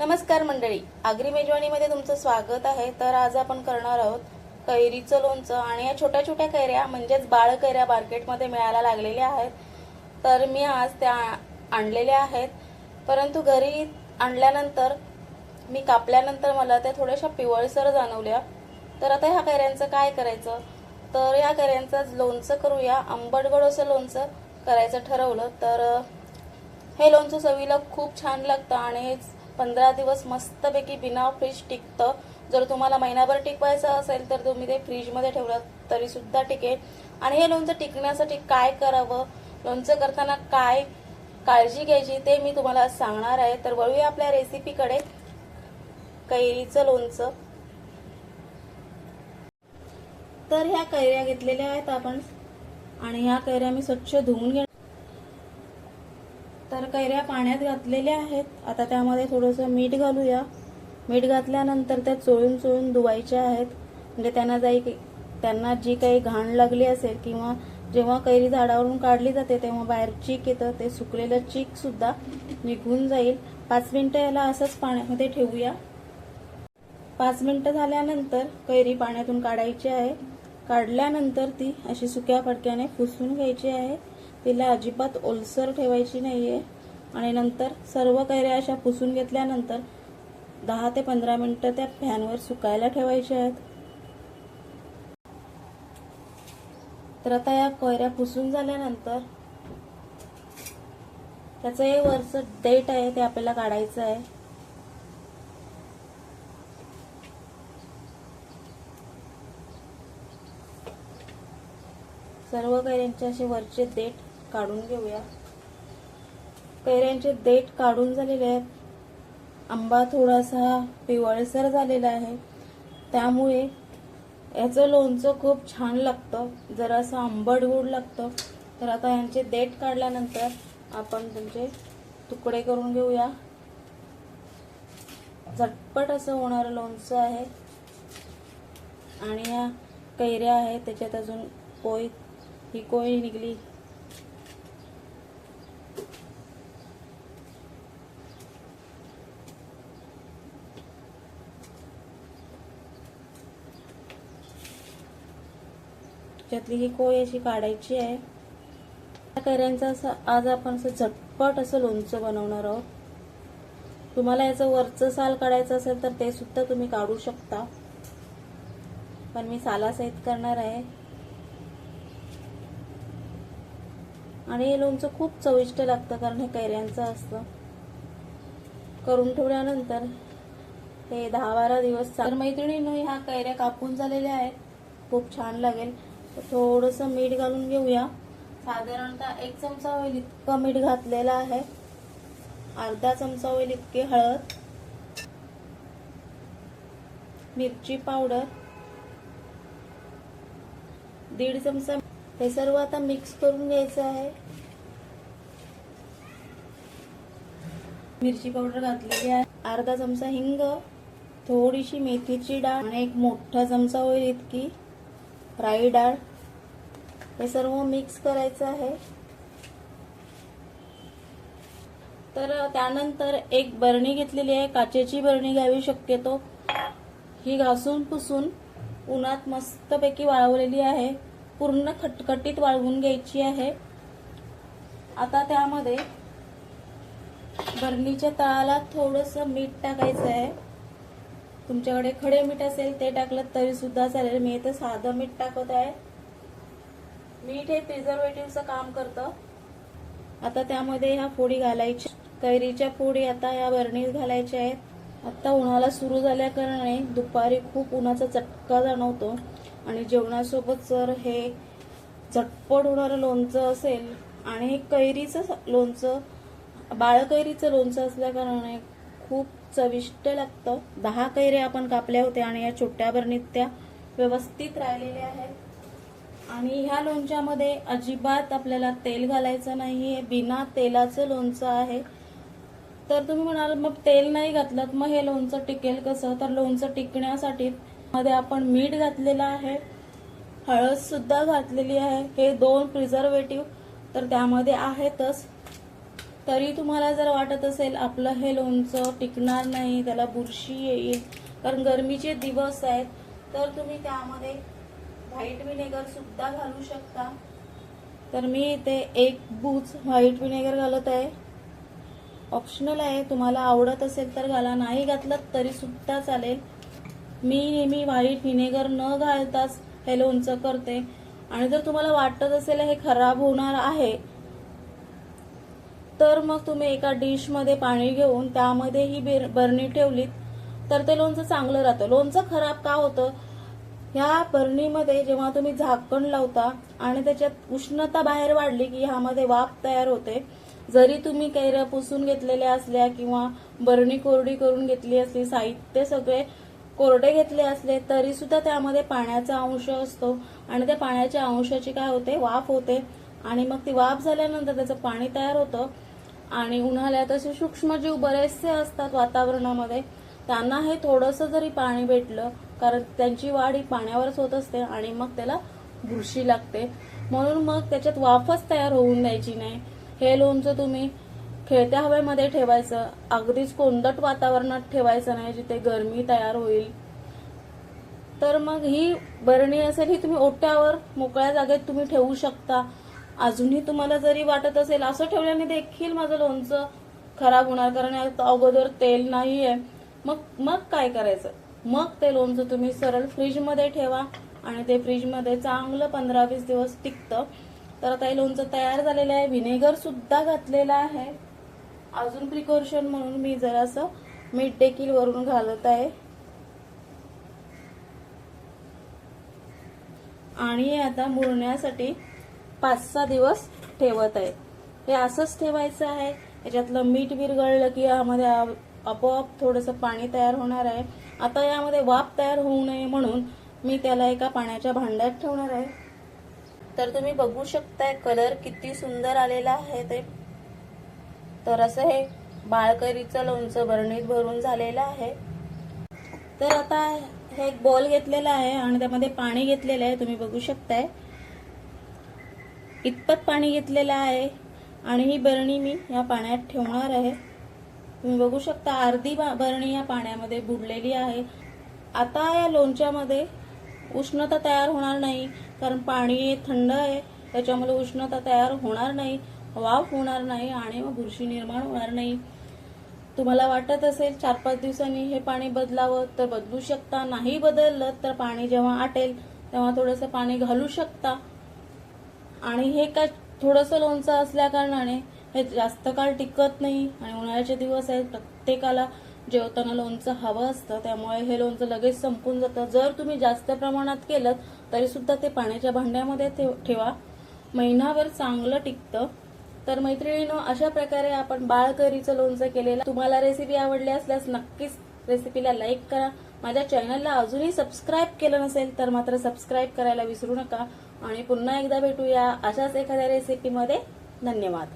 नमस्कार मंडळी. आगरी मेजवानीमध्ये तुमचं स्वागत आहे. तर आज आपण करणार आहोत कैरीचं लोणचं आणि या छोट्या छोट्या कैऱ्या म्हणजेच बाळ कैऱ्या मार्केटमध्ये मिळायला लागलेल्या आहेत. तर मी आज त्या आणलेल्या आहेत. परंतु घरी आणल्यानंतर मी कापल्यानंतर मला त्या थोड्याशा पिवळसर जाणवल्या. तर आता ह्या कैऱ्यांचं काय करायचं? तर या कैऱ्यांचं लोणचं करूया. आंबटगड असं लोणचं करायचं ठरवलं. तर हे लोणचं चवीला खूप छान लागतं आणि पंधरा दिवस मस्तपैकी बिना फ्रीज टिकतं. जर तुम्हाला महिनाभर टिकवायचं असेल तर तुम्ही ते फ्रीजमध्ये ठेवलं तरी सुद्धा टिकेल. आणि हे लोणचं टिकण्यासाठी काय करावं? लोणचं करताना काय काळजी घ्यायची ते मी तुम्हाला सांगणार आहे. तर वळूया आपल्या रेसिपीकडे कैरीचं लोणचं. तर ह्या कैऱ्या घेतलेल्या आहेत आपण. आणि ह्या कैऱ्या मी स्वच्छ धुवून घे तर कैऱ्या पाण्यात घातलेल्या आहेत. आता त्यामध्ये थोडंसं मीठ घालूया. मीठ घातल्यानंतर त्या चोळून चोळून धुवायच्या आहेत. म्हणजे त्यांना जाई त्यांना जी काही घाण लागली असेल किंवा जेव्हा कैरी झाडावरून काढली जाते तेव्हा बाहेर चीक येतं. ते सुकलेलं चीक सुद्धा निघून जाईल. पाच मिनटं याला असंच पाण्यामध्ये ठेवूया. पाच मिनटं झाल्यानंतर कैरी पाण्यातून काढायची आहे. काढल्यानंतर ती अशी सुक्या फडक्याने पुसून घ्यायची आहे. तिला अजिबात ओलसर ठेवायची नाही आहे आणि नंतर सर्व कैऱ्या अशा पुसून घेतल्यानंतर दहा ते पंधरा मिनटं त्या फॅनवर सुकायला ठेवायच्या आहेत. तर आता या कैऱ्या पुसून झाल्यानंतर त्याचं हे वरचं डेट आहे ते आपल्याला काढायचं आहे. सर्व कैऱ्यांचे असे वरचे देठ काढून घेऊया. कैऱ्यांचे देठ काढून झालेले आहेत. आंबा थोडासा पिवळसर झालेला आहे. त्यामुळे याचं लोणचं खूप छान लागतं. जरासं आंबट गोड लागतं. तर आता यांचे देठ काढल्यानंतर आपण त्यांचे तुकडे करून घेऊया. झटपट असं होणारं लोणचं आहे. आणि या कैऱ्या आहेत त्याच्यात अजून कोय ही कोय निघली. त्यातली ही कोय अशी काढायची आहे. त्या कैऱ्यांचं असं आज आपण असं झटपट असं लोणचं बनवणार आहोत. तुम्हाला याचं वरचं साल काढायचं असेल तर ते सुद्धा तुम्ही काढू शकता. पण मी सालासहित करणार आहे. आणि हे लोणचं खूप चविष्ट लागतं कारण हे कैऱ्यांचं असतं. करून ठेवल्यानंतर हे दहा बारा दिवस तर मैत्रिणीनं ह्या कैऱ्या कापून झालेल्या आहेत. खूप छान लागेल. थोडंसं मीठ घालून घेऊया. साधारणतः एक चमचा होईल इतकं मीठ घातलेलं आहे. अर्धा चमचा होईल इतके हळद. मिरची पावडर. दीड चमचा हे सर्व आता मिक्स करून घ्यायचं आहे. मिरची पावडर घातलेली आहे. अर्धा चमचा हिंग थोडीशी मेथीची डाळ आणि एक मोठा चमचा होईल इतकी राई डाळ. हे सर्व मिक्स करायचं आहे. तर त्यानंतर एक बरणी घेतलेली आहे. काचेची बरणी घ्यावी शक्यतो. ही घासून पुसून उन्हात मस्तपैकी वाळवलेली आहे. पूर्ण खटखटीत वाळवून घ्यायची आहे. आता त्यामध्ये बरणीच्या तळाला थोडस मीठ टाकायचं आहे. तुमच्याकडे खडे मीठ असेल ते टाकलं तरी सुद्धा चालेल. मी इथं साधं मीठ टाकत आहे. मीठ हे प्रिझर्वेटिव्हचं काम करतं. आता त्यामध्ये ह्या फोडी घालायची. कैरीच्या फोडी आता या बरणीत घालायच्या आहेत. आता उन्हाला सुरू झाल्या कारणाने दुपारी खूप उन्हाचा चटका जाणवतो. आणि जेवणासोबत जर हे झटपट होणारं लोणचं असेल आणि हे कैरीचं लोणचं बाळकैरीचं लोणचं असल्याकारणाने खूप चविष्ट लागतं. दहा कैऱ्या आपण कापल्या होत्या आणि या छोट्या बरणीत त्या व्यवस्थित राहिलेल्या आहेत. आणि ह्या लोणच्यामध्ये अजिबात आपल्याला तेल घालायचं नाहीये बिना तेलाचं लोणचं आहे. तर तुम्ही म्हणाल मग तेल नाही घातलं मग हे लोणचं टिकेल कसं? तर लोणचं टिकण्यासाठी मध्ये आपण मीठ घातलेलं आहे हळद सुद्धा घातलेली आहे. हे दोन प्रिझर्वेटिव्ह तर त्यामध्ये आहेतच. तरी तुम्हाला जर वाटत असेल आपलं हे लोणचं टिकणार नाही त्याला बुरशी येईल कारण गरमीचे दिवस आहेत तर तुम्ही त्यामध्ये व्हाईट विनेगर सुद्धा घालू शकता. तर मी इथे एक बूच व्हाईट विनेगर घालत आहे. ऑप्शनल आहे तुम्हाला आवडत असेल तर घाला नाही घातलं तरी सुद्धा चालेल. मी नेहमी व्हाईट व्हिनेगर न घालताच हे लोणचं करते. आणि जर तुम्हाला वाटत असेल हे खराब होणार आहे तर मग तुम्ही एका डिशमध्ये पाणी घेऊन त्यामध्ये ही बरणी ठेवलीत तर ते लोणचं चांगलं राहतं. लोणचं खराब का होतं? ह्या बरणीमध्ये जेव्हा तुम्ही झाकण लावता आणि त्याच्यात उष्णता बाहेर वाढली की ह्यामध्ये वाफ तयार होते जरी तुम्ही कैऱ्या पुसून घेतलेल्या असल्या किंवा बरणी कोरडी करून घेतली असली साहित्य सगळे कोरडे घेतले असले तरी सुद्धा त्यामध्ये पाण्याचा अंश असतो. आणि त्या पाण्याच्या अंशाची काय होते? वाफ होते. आणि मग ती वाफ झाल्यानंतर त्याचं पाणी तयार होतं. आणि उन्हाळ्यात असे सूक्ष्मजीव बरेचसे असतात वातावरणामध्ये. त्यांना हे थोडंसं जरी पाणी भेटलं कारण त्यांची वाढ ही पाण्यावरच होत असते आणि मग त्याला बुरशी लागते. म्हणून मग त्याच्यात वाफच तयार होऊन द्यायची नाही. हे लोणचं तुम्ही खेळत्या हवेमध्ये ठेवायचं. अगदीच कोंदट वातावरणात ठेवायचं नाही जिथे गरमी तयार होईल. तर मग ही बरणी असेल ही तुम्ही ओट्यावर मोकळ्या जागेत तुम्ही ठेवू शकता. अजूनही तुम्हाला जरी वाटत असेल असं ठेवल्याने देखील माझं लोणचं खराब होणार कारण अगोदर तेल नाही आहे मग मग काय करायचं? मग ते लोणचं तुम्ही सरळ फ्रीजमध्ये ठेवा आणि ते फ्रीजमध्ये चांगलं पंधरा वीस दिवस टिकतं. तर आता हे लोणचं तयार झालेलं आहे. व्हिनेगर सुद्धा घातलेलं आहे. अजून प्रिकॉशन म्हणून मी जरासं मीठ देखील वरून घालत आहे. आणि आता मुरण्यासाठी पाच सहा दिवस ठेवत आहे. हे असंच ठेवायचं आहे. याच्यातलं मीठ विरघळलं की यामध्ये आपोआप थोडंसं पाणी तयार होणार आहे. आता यामध्ये वाफ तयार होऊ नये म्हणून मी त्याला एका पाण्याच्या भांड्यात ठेवणार आहे. तर तुम्ही बघू शकताय कलर किती सुंदर आलेला आहे ते. तर असं हे बाळकरीचं लोणचं बरणीत भरून झालेलं आहे. तर आता हे एक बॉल घेतलेला आहे आणि त्यामध्ये पाणी घेतलेलं आहे तुम्ही बघू शकताय. इतपत पाणी घेतलेलं आहे आणि ही बरणी मी या पाण्यात ठेवणार आहे. तुम्ही बघू शकता अर्धी बरणी या पाण्यामध्ये बुडलेली आहे. आता या लोणच्यामध्ये उष्णता तयार होणार नाही कारण पाणी थंड आहे त्याच्यामुळे उष्णता तयार होणार नाही. वाफ होणार नाही आणि मग बुरशी निर्माण होणार नाही. तुम्हाला वाटत असेल चार पाच दिवसांनी हे पाणी बदलावं तर बदलू शकता. नाही बदललं तर पाणी जेव्हा आटेल तेव्हा थोडंसं पाणी घालू शकता. आणि हे काय थोडंसं लोणचं असल्या कारणाने हे जास्त काळ टिकत नाही आणि उन्हाळ्याचे दिवस आहेत. प्रत्येकाला जेवताना लोणचं हवं असतं त्यामुळे हे लोणचं लगेच संपून जातं. जर तुम्ही जास्त प्रमाणात केलं तरी सुद्धा ते पाण्याच्या भांड्यामध्ये ठेव- ठेवा महिनाभर चांगलं टिकतं. तर मैत्रिणीनो अशा प्रकारे आपण बाळकरीचं लोणचं केलेलं. तुम्हाला रेसिपी आवडली असल्यास नक्कीच रेसिपीला लाईक करा. माझ्या चॅनलला अजूनही सबस्क्राईब केलं नसेल तर मात्र सबस्क्राईब करायला विसरू नका. आणि पुन्हा एकदा भेटूया अशाच एखाद्या रेसिपीमध्ये धन्यवाद.